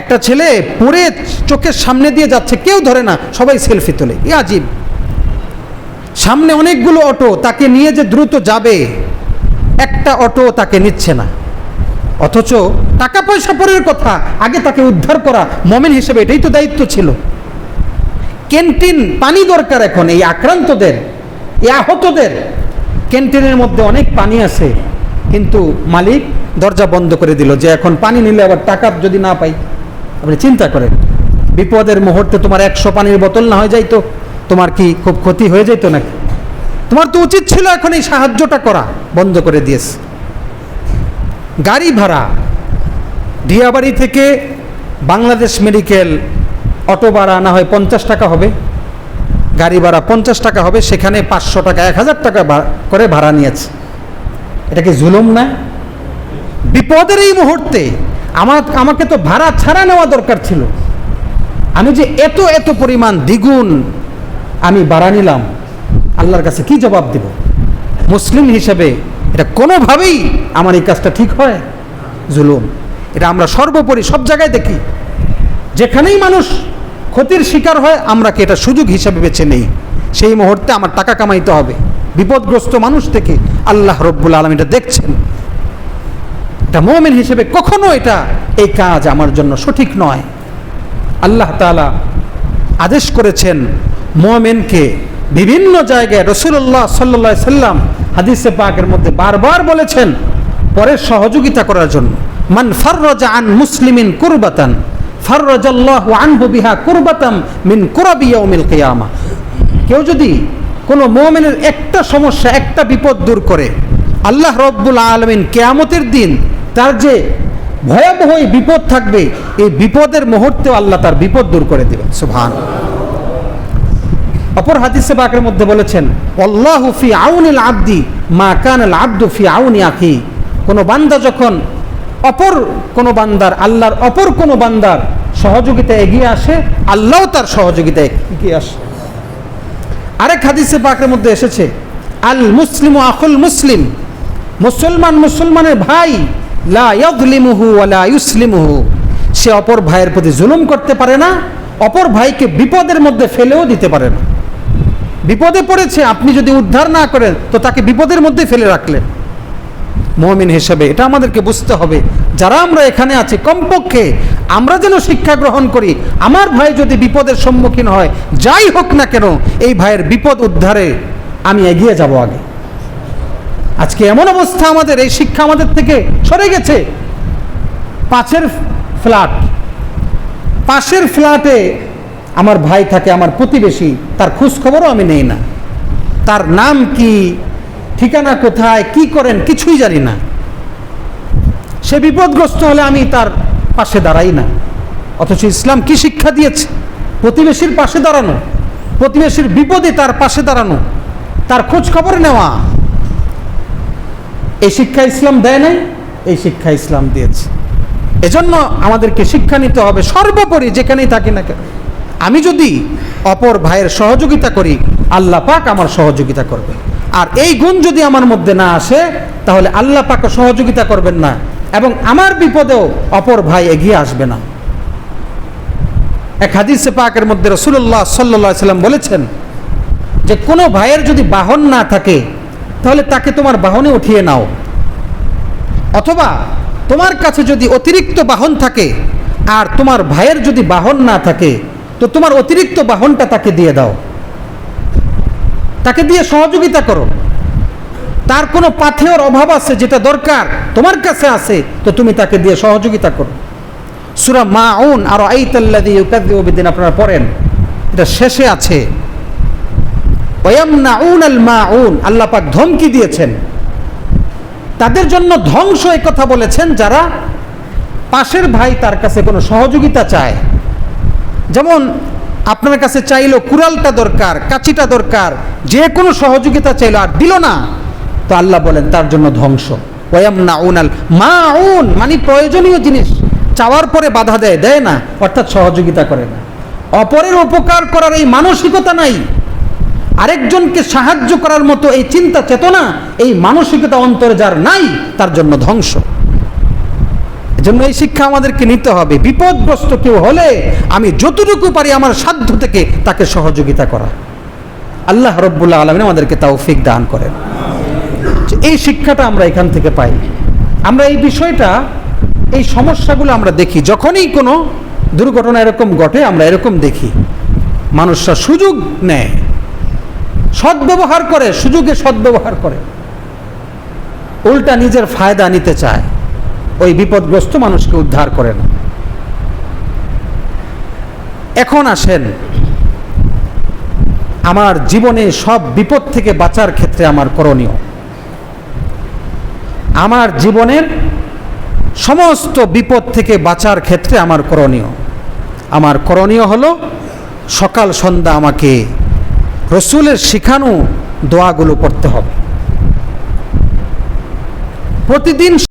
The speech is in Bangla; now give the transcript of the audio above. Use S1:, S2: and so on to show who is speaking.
S1: একটা ছেলে পড়ে চোখের সামনে দিয়ে যাচ্ছে, কেউ ধরে না, সবাই সেলফি তোলে। এ আজীব। সামনে অনেকগুলো অটো, তাকে নিয়ে যে দ্রুত যাবে, একটা অটো তাকে নিচ্ছে না। অথচ টাকা পয়সা পরের কথা, আগে তাকে উদ্ধার করা, মমেন হিসেবে এটাই তো দায়িত্ব ছিল। ক্যান্টিন পানি দরকার এখন, এই আক্রান্তদের, এই আহতদের। ক্যান্টিনের মধ্যে অনেক পানি আছে, কিন্তু মালিক দরজা বন্ধ করে দিল যে এখন পানি নিলে আবার টাকা যদি না পাই। আপনি চিন্তা করেন, বিপদের মুহূর্তে তোমার একশো পানির বোতল না হয়ে যাইতো, তোমার কি খুব ক্ষতি হয়ে যেত নাকি? তোমার তো উচিত ছিল এখন এই সাহায্যটা করা, বন্ধ করে দিয়েছে। গাড়ি ভাড়া ডিয়াবাড়ি থেকে বাংলাদেশ মেডিকেল অটো ভাড়া না হয় পঞ্চাশ টাকা হবে, গাড়ি ভাড়া পঞ্চাশ টাকা হবে, সেখানে পাঁচশো টাকা, এক হাজার টাকা করে ভাড়া নিয়েছে। এটা কি জুলুম না? বিপদের এই মুহূর্তে আমার, আমাকে তো ভাড়া ছাড়া নেওয়া দরকার ছিল। আমি যে এত এত পরিমাণ দ্বিগুণ আমি বাড়া নিলাম, আল্লাহর কাছে কি জবাব দেব? মুসলিম হিসেবে এটা কোনোভাবেই আমার এই কাজটা ঠিক হয়? জুলুম। এটা আমরা সর্বোপরি সব জায়গায় দেখি। যেখানেই মানুষ ক্ষতির শিকার হয়, আমরা কি এটা সুযোগ হিসাবে বেছে নেই? সেই মুহূর্তে আমার টাকা কামাইতে হবে। বিপদগ্রস্ত মানুষ থেকে আল্লাহ রব্বুল আলম এটা দেখছেন। এটা মোমেন হিসেবে কখনো এটা এই কাজ আমার জন্য সঠিক নয়। আল্লাহ তাআলা আদেশ করেছেন মোমেনকে বিভিন্ন জায়গায় রসুল্লাহ সাল্লা সাল্লাম হাদিসে পাকের মধ্যে বারবার বলেছেন পরের সহযোগিতা করার জন্য। মান ফাররাজা আন মুসলিমিন কুরবাতান, ফাররাজাল্লাহু আনহু বিহা কুরবাতাম মিন কুরাবি ইয়াউমিল কিয়ামা। কেউ যদি কোনো মোমেনের একটা সমস্যা, একটা বিপদ দূর করে, আল্লাহ রব্বুল আলমিন কেয়ামতের দিন তার যে ভয়াবহ বিপদ থাকবে, এই বিপদের মুহূর্তেও আল্লাহ তার বিপদ দূর করে দেবেন। সুভান অপর হাদিসে বাকের মধ্যে বলেছেন, আল্লাহু ফি আউনিল আব্দি মা কানাল আব্দু ফি আউনি আখি। কোনো বান্দা যখন অপর কোনো বান্দার, আল্লাহর অপর কোনো বান্দার সহযোগিতা এগিয়ে আসে, আল্লাহও তার সহযোগিতা এগিয়ে আসে। আরেক হাদিসে পাকের মধ্যে এসেছে, আল মুসলিম আখুল মুসলিম। মুসলমান মুসলমানের ভাই লা সে অপর ভাইয়ের প্রতি জুলুম করতে পারে না, অপর ভাইকে বিপদের মধ্যে ফেলেও দিতে পারে না। বিপদে পড়েছে, আপনি যদি উদ্ধার না করেন, তো তাকে বিপদের মধ্যে ফেলে রাখলেন মমিন হিসেবে এটা আমাদেরকে বুঝতে হবে, যারা আমরা এখানে আছি, কমপক্ষে আমরা যেন শিক্ষা গ্রহণ করি, আমার ভাই যদি বিপদের সম্মুখীন হয়, যাই হোক না কেন, এই ভাইয়ের বিপদ উদ্ধারে আমি এগিয়ে যাব আগে। আজকে এমন অবস্থা আমাদের, এই শিক্ষা আমাদের থেকে সরে গেছে। পাশের ফ্ল্যাট, পাশের ফ্ল্যাটে আমার ভাই থাকে, আমার প্রতিবেশী, তার খোঁজখবরও আমি নেই না। তার নাম কি, ঠিকানা কোথায়, কি করেন কিছুই জানি না। সে বিপদগ্রস্ত হলে আমি তার পাশে দাঁড়াই না। অথচ ইসলাম কি শিক্ষা দিয়েছে? প্রতিবেশীর পাশে দাঁড়ানো, প্রতিবেশীর বিপদে তার পাশে দাঁড়ানো, তার খোঁজ খবর নেওয়া। এই শিক্ষা ইসলাম দেয় নাই? এই শিক্ষা ইসলাম দিয়েছে। এজন্য আমাদেরকে শিক্ষা নিতে হবে সর্বোপরি, যেখানেই থাকি না কেন। আমি যদি অপর ভাইয়ের সহযোগিতা করি, আল্লাহ পাক আমার সহযোগিতা করবে। আর এই গুণ যদি আমার মধ্যে না আসে, তাহলে আল্লাহ পাকও সহযোগিতা করবেন না এবং আমার বিপদেও অপর ভাই এগিয়ে আসবে না। এক হাদিসে পাকের মধ্যে রসুল্লাহ সাল্লা সাল্লাম বলেছেন যে কোনো ভাইয়ের যদি বাহন না থাকে তাহলে তাকে তোমার বাহনে উঠিয়ে নাও। অথবা তোমার কাছে যদি অতিরিক্ত বাহন থাকে আর তোমার ভাইয়ের যদি বাহন না থাকে, তো তোমার অতিরিক্ত বাহনটা তাকে দিয়ে দাও। তাকে দিয়ে সহযোগিতা করো। তার কোনো পাথেয়র অভাব আছে যেটা দরকার তোমার কাছে আছে, তো তুমি তাকে দিয়ে সহযোগিতা করো। সুরা মা উন আর আইতাল্লাদি ইউকাদ্দিন আপনারা পড়েন। এটা শেষে আছে। মাউন আল্লাহ পাক ধমকি দিয়েছেন। তাদের জন্য ধ্বংস কথা বলেছেন যারা পাশের ভাই তার কাছে কোনো সহযোগিতা চায়। যেমন, আপনার কাছে চাইলো কুড়ালটা দরকার, কাঁচিটা দরকার, যে কোনো সহযোগিতা চাইলো, আর দিল না, তো আল্লাহ বলেন তার জন্য ধ্বংস। ওয়াম না উনাল মা উন মানে প্রয়োজনীয় জিনিস, চাওয়ার পরে বাধা দেয় দেয় না, অর্থাৎ সহযোগিতা করে না। অপরের উপকার করার এই মানসিকতা নাই। আরেকজনকে সাহায্য করার মতো এই চিন্তা চেতনা, এই মানসিকতা অন্তরে যার নাই, তার জন্য ধ্বংস। জন্য এই শিক্ষা আমাদেরকে নিতে হবে। বিপদগ্রস্ত কেউ হলে আমি যতটুকু পারি আমার সাধ্য থেকে তাকে সহযোগিতা করা। আল্লাহ রব্বুল্লাহ আলমিন আমাদেরকে তৌফিক দান করেন। এই শিক্ষাটা আমরা এখান থেকে পাই। আমরা এই বিষয়টা, এই সমস্যাগুলো আমরা দেখি। যখনই কোনো দুর্ঘটনা এরকম ঘটে, আমরা এরকম দেখি। মানুষরা সুযোগ নেয়। সদ্ব্যবহার করে, সুযোগে সদ্ব্যবহার করে। উল্টা নিজের ফায়দা নিতে চায়। ওই বিপদগ্রস্ত মানুষকে উদ্ধার করে না। এখন আসেন, আমার জীবনে সব বিপদ থেকে বাঁচার ক্ষেত্রে আমার করণীয়। আমার জীবনের সমস্ত বিপদ থেকে বাঁচার ক্ষেত্রে আমার করণীয়। আমার করণীয় হলো সকাল সন্ধ্যা আমাকে রসুলের শিখানো দোয়াগুলো পড়তে হবে। প্রতিদিন